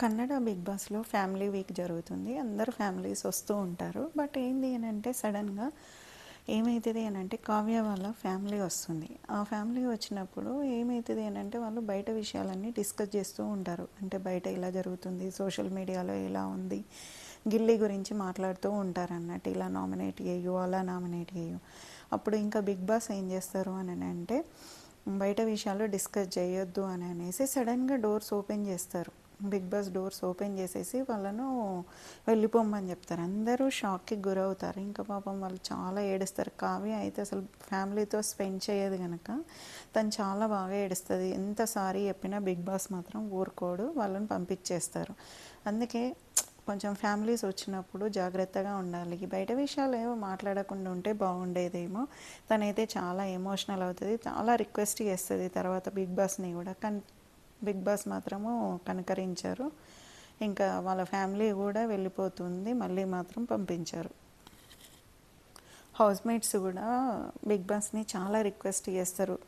Kannada Bigg బాస్లో family week జరుగుతుంది. అందరు ఫ్యామిలీస్ వస్తూ ఉంటారు. బట్ ఏంది అని అంటే సడన్గా ఏమవుతుంది అని అంటే కావ్య వాళ్ళ ఫ్యామిలీ వస్తుంది. ఆ ఫ్యామిలీ వచ్చినప్పుడు ఏమవుతుంది అని అంటే వాళ్ళు బయట విషయాలన్నీ డిస్కస్ చేస్తూ ఉంటారు. అంటే బయట ఇలా జరుగుతుంది సోషల్ మీడియాలో ఇలా ఉంది గిల్లీ గురించి మాట్లాడుతూ ఉంటారు అన్నట్టు. ఇలా నామినేట్ చేయు అలా నామినేట్ చేయు. అప్పుడు ఇంకా బిగ్ బాస్ ఏం చేస్తారు అని అంటే బయట విషయాలు డిస్కస్ చేయొద్దు అని అనేసి సడన్గా డోర్స్ ఓపెన్ చేస్తారు. బిగ్ బాస్ డోర్స్ ఓపెన్ చేసేసి వాళ్ళను వెళ్ళిపోమని చెప్తారు. అందరూ షాక్కి గురవుతారు. ఇంకా పాపం వాళ్ళు చాలా ఏడుస్తారు. కావ్య అయితే అసలు ఫ్యామిలీతో స్పెండ్ చేయదు కనుక తను చాలా బాగా ఏడుస్తుంది. ఎంత సారీ చెప్పినా బిగ్ బాస్ మాత్రం ఊరుకోడు. వాళ్ళని పంపించేస్తారు. అందుకే కొంచెం ఫ్యామిలీస్ వచ్చినప్పుడు జాగ్రత్తగా ఉండాలి. బయట విషయాలు ఏమో మాట్లాడకుండా ఉంటే బాగుండేదేమో. తనైతే చాలా ఎమోషనల్ అవుతుంది. చాలా రిక్వెస్ట్ చేస్తుంది తర్వాత బిగ్ బాస్ని కూడా. కానీ బిగ్ బాస్ మాత్రము కనకరించారు. ఇంకా వాళ్ళ ఫ్యామిలీ కూడా వెళ్ళిపోతుంది మళ్ళీ మాత్రం పంపించారు. హౌస్మేట్స్ కూడా బిగ్ బాస్ని చాలా రిక్వెస్ట్ చేస్తారు.